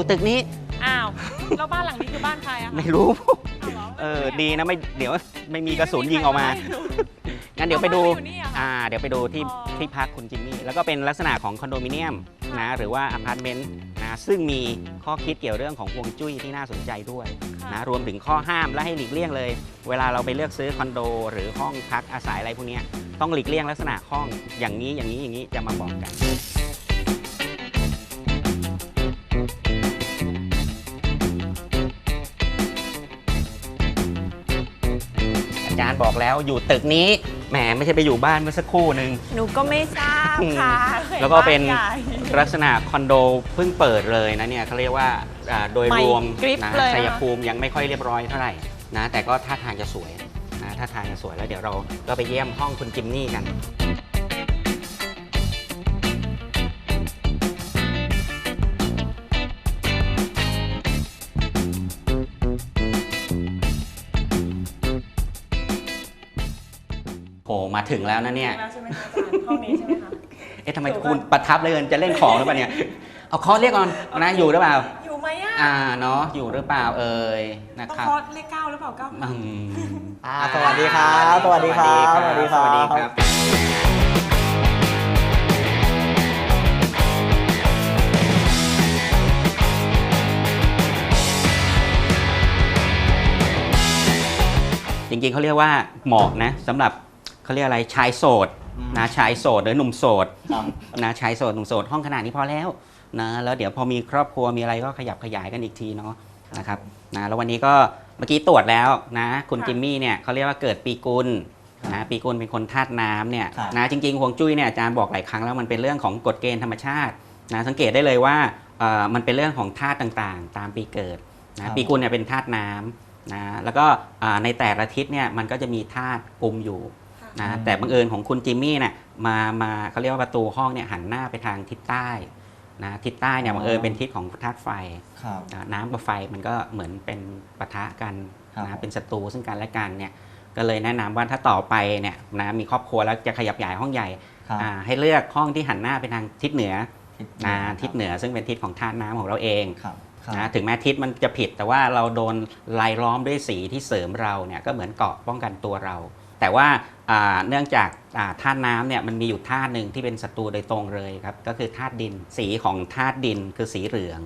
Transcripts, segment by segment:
อยู่ตึกนี้ อ้าวแล้วบ้านหลังนี้คือบ้านใครอะคะไม่รู้อ้าวหรเออ ดีนะไม่ เดี๋ยวไม่มีกระสุนยิงออกมา งั้นเดี๋ยวไปดู อาบ้านมาอยู่นี่อะค่ะอ่า เดี๋ยวไปดูที่อ๋อ ที่พักคุณจิมมี่ แล้วก็เป็นลักษณะของคอนโดมิเนียมนะ หรือว่าอพาร์ตเมนต์นะ ซึ่งมีข้อคิดเกี่ยวเรื่องของฮวงจุ้ยที่น่าสนใจด้วยค่ะนะ รวมถึงข้อห้ามและให้หลีกเลี่ยงเลย เวลาเราไปเลือกซื้อคอนโด หรือห้องพักอาศัยอะไรพวกเนี้ยต้องหลีกเลี่ยงลักษณะห้อง อย่างนี้ อย่างนี้ อย่างนี้ จะมาบอกกัน บอกแล้วอยู่ตึกนี้แหมไม่ใช่ไปอยู่บ้านเมื่อสักครู่หนึ่ง หนูก็ไม่ทราบค่ะแล้วก็เป็นบ้าใหญ่ ลักษณะคอนโดเพิ่งเปิดเลยนะเนี่ยเขาเรียกว่าอ่าโดยใหม่รวมกริบนะเลยนะคะชัยภูมิยังไม่ค่อยเรียบร้อยเท่าไหร่นะแต่ก็ท่าทางจะสวยนะท่าทางจะสวยแล้วเดี๋ยวเราก็ไปเยี่ยมห้องคุณจิมมี่กัน โผมาถึงแล้วนะเนี่ย แล้วใช่ไหมคะอาจารย์ห้องนี้ใช่ไหมคะ เอ๊ะทำไมคุณประทับเลยจะเล่นของหรือเปล่าเนี่ย เอาเคอเรียกก่อนนะอยู่หรือเปล่า อยู่ไหมอะอ่าเนาะอยู่หรือเปล่าเอ่ยนะต้องครับคอร์สเลขเก้าหรือเปล่าเก้า อืมอ่าสวัสดีครับสวัสดีครับสวัสดีครับสวัสดีครับสวัสดีครับจริงๆเขาเรียกว่าเหมาะนะสำหรับ เขาเรียกอะไรชายโสดอืมนะชายโสดหรือหนุ่มโสดครับนะชายโสดหนุ่มโสดห้องขนาดนี้พอแล้วนะแล้วเดี๋ยวพอมีครอบครัวมีอะไรก็ขยับขยายกันอีกทีเนาะนะครับนะแล้ววันนี้ก็เมื่อกี้ตรวจแล้วนะคุณจิมมี่เนี่ยเขาเรียกว่าเกิดปีกุลนะปีกุลเป็นคนธาตุน้ำเนี่ยครับนะจริงๆฮวงจุ้ยเนี่ยอาจารย์บอกหลายครั้งแล้วมันเป็นเรื่องของกฎเกณฑ์ธรรมชาตินะสังเกตได้เลยว่าเอ่อมันเป็นเรื่องของธาตุต่างๆ ตามปีเกิดนะปีกุลเนี่ยเป็นธาตุน้ำนะแล้วก็อ่าในแต่ละทิศเนี่ยมันก็จะมีธาตุกลุ่มอยู่ นะอืมแต่บังเอิญของคุณจิมมี่เนี่ยมามาเขาเรียกว่าประตูห้องเนี่ยหันหน้าไปทางทิศใต้นะทิศใต้เนี่ยบังเอิญเป็นทิศของธาตุไฟครับนะน้ำกับไฟมันก็เหมือนเป็นปะทะกันครับนะเป็นศัตรูซึ่งกันและกันเนี่ยก็เลยแนะนำว่าถ้าต่อไปเนี่ยนะมีครอบครัวแล้วจะขยับใหญ่ห้องใหญ่ครับอ่าให้เลือกห้องที่หันหน้าไปทางทิศเหนือทิศนะทิศเหนือซึ่งเป็นทิศของธาตุน้ำของเราเองครับครับนะถึงแม้ทิศมันจะผิด แต่ว่าเราโดนลายล้อมด้วยสีที่เสริมเราเนี่ยก็เหมือนเกราะป้องกันตัวเรา แต่ว่าอ่า เนื่องจากอ่าธาตุน้ำเนี่ยมันมีอยู่ธาตุหนึ่งที่เป็นศัตรูโดยตรงเลยครับ ก็คือธาตุดินสีของธาตุดินคือสีเหลือง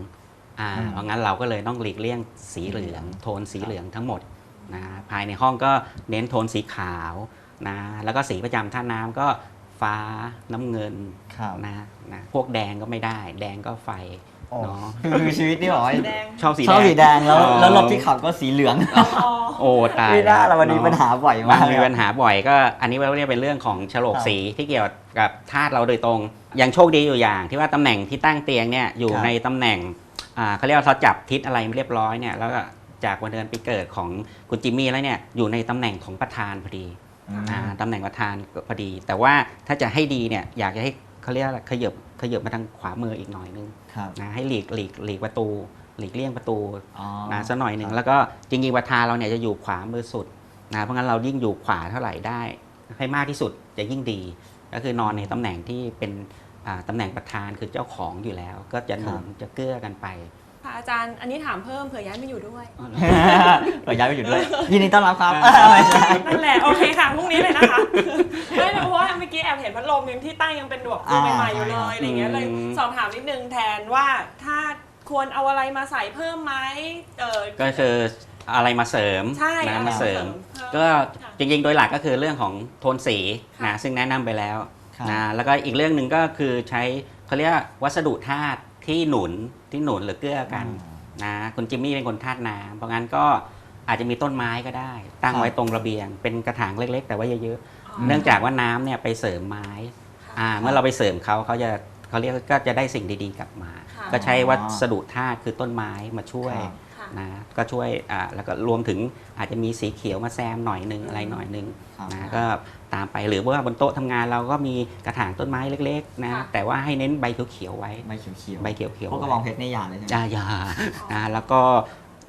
อ่าอืมเพราะงั้นเราก็เลยต้องหลีกเลี่ยงสีเหลือง โทนสีเหลืองทั้งหมดนะภายในห้องก็เน้นโทนสีขาวนะแล้วก็สีประจำธาตุน้ำก็ฟ้าน้ำเงินครับนะนะพวกแดงก็ไม่ได้ แดงก็ไฟโอ้ เนาะคือชีวิตนี่หรอแดง ชอบสีชอบสีแดงแล้วอ๋อแล้วรถที่ขับก็สีเหลืองอ๋อ โอ้ตายไม่ได้เราวันนี้เอะปัญหาบ่อยมัมานกมีปัญหาบ่อยก็ อันนี้เราเรียกเป็นเรื่องของฉลกครับสีที่เกี่ยวกับธาตุเราโดยตรง ยังโชคดีอยู่อย่าง ที่ว่าตำแหน่งที่ตั้งเตียงเนี่ยอยู่ครับในตำแหน่งอ่าเขาเรียกว่าเขาจับทิศอะไรเรียบร้อยเนี่ยแล้วก็จากวันเดือนปีเกิดของคุณจิมมี่แล้วเนี่ยอยู่ในตำแหน่งของประธานพอดีอืมอ่าตำแหน่งประธานพอดี แต่ว่าถ้าจะให้ดีเนี่ยอยากจะให้ เขาเรียกอะไรขยับขยับมาทางขวามืออีกหน่อยนึงครับ นะให้หลีกหลีกหลีกประตู หลีกเลี่ยงประตูอ๋อนะสักหน่อยหนึ่งครับแล้วก็จริงๆประธานเราเนี่ยจะอยู่ขวามือสุดนะเพราะงั้นเรายิ่งอยู่ขวาเท่าไหร่ได้ ให้มากที่สุดจะยิ่งดี ก็คือนอนในตำแหน่งที่เป็นอ่าตำแหน่งประธานคือเจ้าของอยู่แล้ว ก็จะหนุนจะเกื้อกันไป ค่ะอาจารย์อันนี้ถามเพิ่มเผื่อย้ายมาอยู่ด้วย เปิดย้ายไปอยู่ด้วย ยินดีต้อนรับครับไม่ใช่นั่นแหละ โอเคค่ะพรุ่งนี้เลยนะคะไม่เพราะว่าเมื่อกี้แอบเห็นพัดลมยังที่ตั้งยังเป็นแบบตัวใหม่ๆอยู่เลยอะไรเงี้ยเลยอืม สอบถามนิดนึงแทนว่าถ้าควรเอาอะไรมาใส่เพิ่มไหมเออ ก็คืออะไรมาเสริมใช่นะอะไรมาเสริมพิ่ก็ค่ะจริงๆ โดยหลักก็คือเรื่องของโทนสีค่ะนะซึ่งแนะนำไปแล้วครับ นะแล้วก็อีกเรื่องหนึ่งก็คือใช้เขาเรียกว่าวัสดุธาตุ ที่หนุนที่หนุนหรือเกื้อกันนะคุณจิมมี่เป็นคนธาตุน้ำเพราะงั้นก็อาจจะมีต้นไม้ก็ได้ ตั้งครับไว้ตรงระเบียง เป็นกระถางเล็ก ๆ แต่ว่าเยอะอ๋อๆเนื่องจากว่าน้ำเนี่ยไปเสริมไม้ค่ะอ่าเมื่อเราไปเสริมเขาเขาจะเขาเรียกว่าก็จะได้สิ่งดีๆกลับมาค่ะก็ใช้วัสดุธาตุคือต้นไม้มาช่วย ครับค่ะ นะก็ช่วยอ่าแล้วก็รวมถึงอาจจะมีสีเขียวมาแซมหน่อยหนึงอะไรหน่อยหนึงครับ นะก็ตามไปหรือว่าบนโต๊ะทำงานเราก็มีกระถางต้นไม้เล็กๆนะค่ะ แต่ว่าให้เน้นใบเขียวๆไว้ใบเขียวๆใบเขียวๆพวกกระบองเพชรในยาเลยใช่ไหม จ้ายานะแล้วก็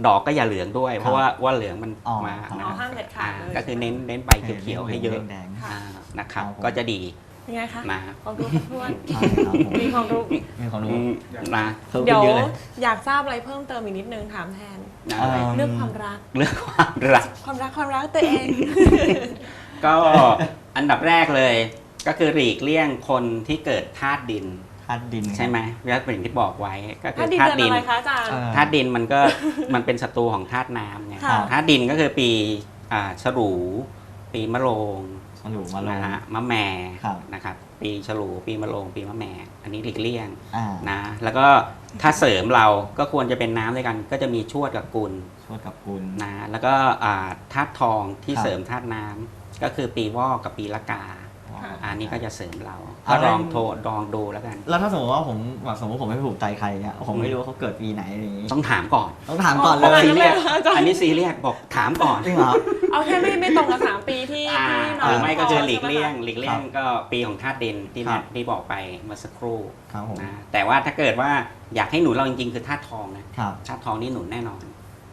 ดอกก็อย่าเหลืองด้วย เพราะว่าว่าเหลืองมันอ๋อมาอ๋อนะห้ามเด็ดขาดเลยก็คือเน้นเน้นใบเขียวๆให้เยอะแดงค่ะอ่านะครับ ครับผม ก็จะดี เป็นไงคะนะความรู้ครบถ้วนใช่ครับผมมีความรู้มีความอืรู้มนะเพิ่มเดี๋ขึ้ยนวเยอะเลยอยากทราบอะไรเพิ่มเติมอีกนิดนึงถามแทนนะเอ่อเรื่องความรัก เรื่องความรัก ความรักความรักตัวเอง ก็อันดับแรกเลย ก็คือหลีกเลี่ยงคนที่เกิดธาตุดิน ธาตุดินใช่ไหมแล้วเป็นอย่างที่บอกไว้ก็คืถ้าอดินธาตุเดือนดินอะไรคะอาจารย์ เอ่อธาตุดินมันก็ มันเป็นศัตรูของธาตุน้ำเนี่ยค่ะ ธาตุดินก็คือปีอ่าฉลูปีมะโรง มาอยู่มาลง นะฮะมะแม่ครับนะครับปีฉลูปีมะโรงปีมะแม่ อันนี้หลีกเลี่ยงอ่านะแล้วก็ถ้าเสริมเราก็ควรจะเป็นน้ำด้วยกัน ก็จะมีชวดกับกุลโทษกับคุณนะแล้วก็อ่าธาตุทองที่ครับ เสริมธาตุน้ำก็คือปีวอกกับปีละกาค่ะ อันนี้ก็จะเสริมเราเอาก็ลองเรื่องโทรลองดูแล้วกัน แล้วถ้าสมมติว่าผมแบบสมมติผมไม่ถูกใจใครเนี่ยผมไม่รู้ว่าเขาเกิดปีไหนอะไรอย่างงี้ต้องถามก่อนต้องถามก่อนอ๋เลอยซีเรียสอาจารย์อันนี้ซีเรียสบอกถามก่อนจริงเหรอเอาแค่ไม่ไม่ตรงกับสามปีที่อ่าที่น้หงรือไม่ก็คือขหลีกเลี่ยงใช่ไมคะหลีกเลี่ยงก็ปีของธาตุดินที่ครัแม่บที่บอกไปเมื่อสักครู่ครับผมนะแต่ว่าถ้าเกิดว่าอยากให้หนุนเราจริงๆ คือธาตุทองนะครับธาตุทองนี่หนุนแน่นอน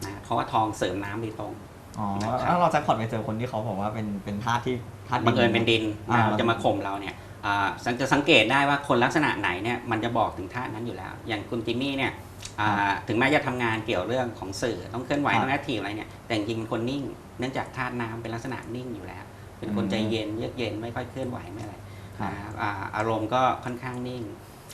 นะเพราะว่าทองเสริมน้ำโดยตรง อ๋อนะครับแล้วเราแจ็คพอตไปเจอคนที่เขาบอกว่าเป็นเป็นธาตุที่ธาตุบังเอิญเป็นดินอ่านะจะมาข่มเราเนี่ยอ่าสังจะสังเกตได้ว่าคนลักษณะไหนเนี่ยมันจะบอกถึงธาตุนั้นอยู่แล้ว อย่างคุณจิมมี่เนี่ยอ่าถึงแม้จะทำงานเกี่ยวเรื่องของสื่อต้องเคลื่อนไหวครับต้องแอคทีฟอะไรเนี่ยแต่จริงๆเป็นคนนิ่ง เนื่องจากธาตุน้ำเป็นลักษณะนิ่งอยู่แล้ว เป็นคนอืมใจเย็นเยือกเย็นไม่ค่อยเคลื่อนไหวไม่อะไรครับอ่าอ่าอารมณ์ก็ค่อนข้างนิ่ง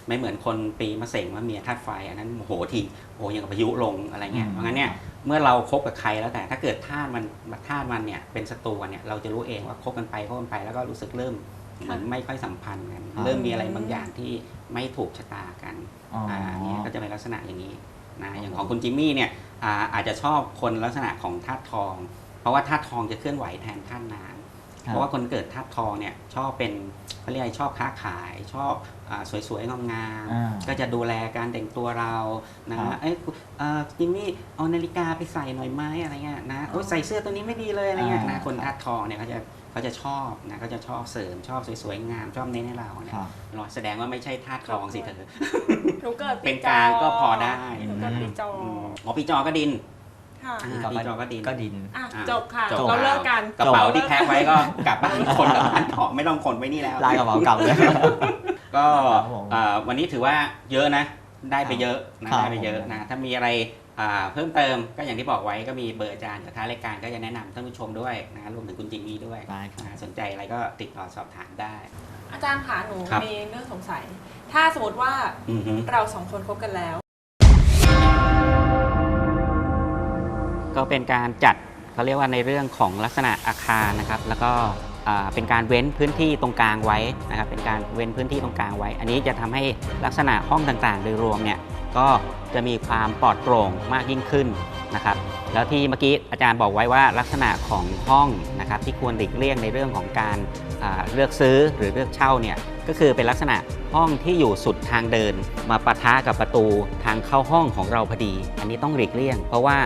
ไม่เหมือนคนปีมะเสงมะเมียธาตุไฟ อันนั้นโอ้โหทีโอ้ยังกับพายุลงอะไรเงี้ยเพราะงั้นเนี่ยเมื่อเราคบกับใครแล้วแต่ถ้าเกิดธาตุมันธาตุมันเนี่ยเป็นศัตรูกันเนี่ยเราจะรู้เองว่าคบกันไปคบกันไปแล้วก็รู้สึกเริ่มเหมือนไม่ค่อยสัมพันธ์กันครับเริ่มมีอะไรบางอย่างที่ไม่ถูกชะตากันอ๋อออ่าเนี่ยก็จะเป็นลักษณะอย่างนี้นะอย่างของคุณจิมมี่เนี่ยอ่าอาจจะชอบคนลักษณะของธาตุทอง เพราะว่าธาตุทองจะเคลื่อนไหวแทนธาตุน้ำ เพราะว่าคนเกิดธาตุทองเนี่ยชอบเป็นเขาเรียกอะไรชอบค้าขาย ชอบอาสวยๆงามอ่าๆก็จะดูแลการแต่งตัวเรานะครับเอ้ยเอ่อจิมมี่เอานาฬิกาไปใส่หน่อยไหมอะไรเงี้ยนะโอ้ยใส่เสื้อตัวนี้ไม่ดีเลยอะไรเงี้ยอ่านะคนธาตุทองเนี่ยเขาจะเขาจะชอบนะเขาจะชอบเสริมชอบสวยๆงามชอบเน้นให้เราเนี่ยครับหรอแสดงว่าไม่ใช่ธาตุทองสิเธอหนูเกิดเป็นกลางก็พอได้หนูเกิดปีจออืมอ๋อปีจอก็ดิน ค่ะอ่าปีจอก็ดิน ก็ดินอะอะจบค่ะ จบ เราเลิกกันกระเป๋าที่แพ็คไว้ก็กลับบ้านคนกลับบ้านเถอะไม่ต้องคนไว้นี่แล้ว ลายกระเป๋าเก่าเลย ก็ครับผมเอ่อวันนี้ถือว่าเยอะนะ ได้ไปเยอะนะครับ ได้ไปเยอะผมนะถ้ามีอะไรอ่าเพิ่มเติมก็อย่างที่บอกไว้ก็มีเบอร์อาจารย์กับท้ายรายการก็จะแนะนำท่านผู้ชมด้วยนะรวมถึงคุณจิมมี่ด้วยได้ครับ นะสนใจอะไรก็ติดต่อสอบถามได้ อาจารย์ค่ะหนูครับ มีเรื่องสงสัย ถ้าสมมติว่าอือฮึ เราสองคนคบกันแล้ว ก็เป็นการจัดเขาเรียกว่าในเรื่องของลักษณะอาคารนะครับ แล้วก็ เป็นการเว้นพื้นที่ตรงกลางไว้นะครับเป็นการเว้นพื้นที่ตรงกลางไว้ อันนี้จะทำให้ลักษณะห้องต่างๆ โดยรวมเนี่ยก็จะมีความปลอดโปร่งมากยิ่งขึ้นนะครับแล้วที่เมื่อกี้อาจารย์บอกไว้ว่าลักษณะของห้องนะครับที่ควรหลีกเลี่ยงในเรื่องของการเลือกซื้อหรือเลือกเช่าเนี่ยก็คือเป็นลักษณะห้องที่อยู่สุดทางเดิน มาปะทะกับประตูทางเข้าห้องของเราพอดี อันนี้ต้องหลีกเลี่ยง เพราะว่า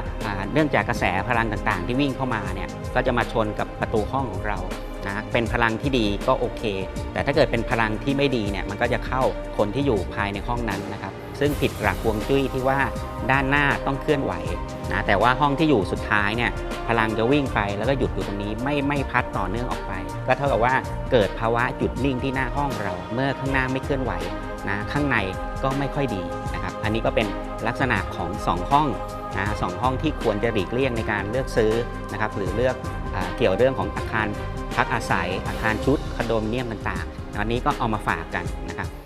เนื่องจากกระแสพลังต่างๆ ที่วิ่งเข้ามาเนี่ยก็จะมาชนกับประตูห้องของเรา นะเป็นพลังที่ดีก็โอเค แต่ถ้าเกิดเป็นพลังที่ไม่ดีเนี่ยมันก็จะเข้าคนที่อยู่ภายในห้องนั้นนะครับซึ่งผิดหลักฮวงจุ้ยที่ว่าด้านหน้าต้องเคลื่อนไหวนะแต่ว่าห้องที่อยู่สุดท้ายเนี่ยพลังจะวิ่งไปแล้วก็หยุดอยู่ตรงนี้ไม่ไม่พัดต่อเนื่องออกไป ก็เท่ากับว่าเกิดภาวะหยุดนิ่งที่หน้าห้องเรา เมื่อข้างหน้าไม่เคลื่อนไหวนะข้างในก็ไม่ค่อยดีนะครับอันนี้ก็เป็นลักษณะของสองห้องนะสองห้องที่ควรจะหลีกเลี่ยงในการเลือกซื้อนะครับหรือเลือกอเกี่ยวเรื่องของอาคาร พักอาศัยอาคารชุดคอนโดมิเนียมต่างๆอันนี้ก็เอามาฝากกันนะครับ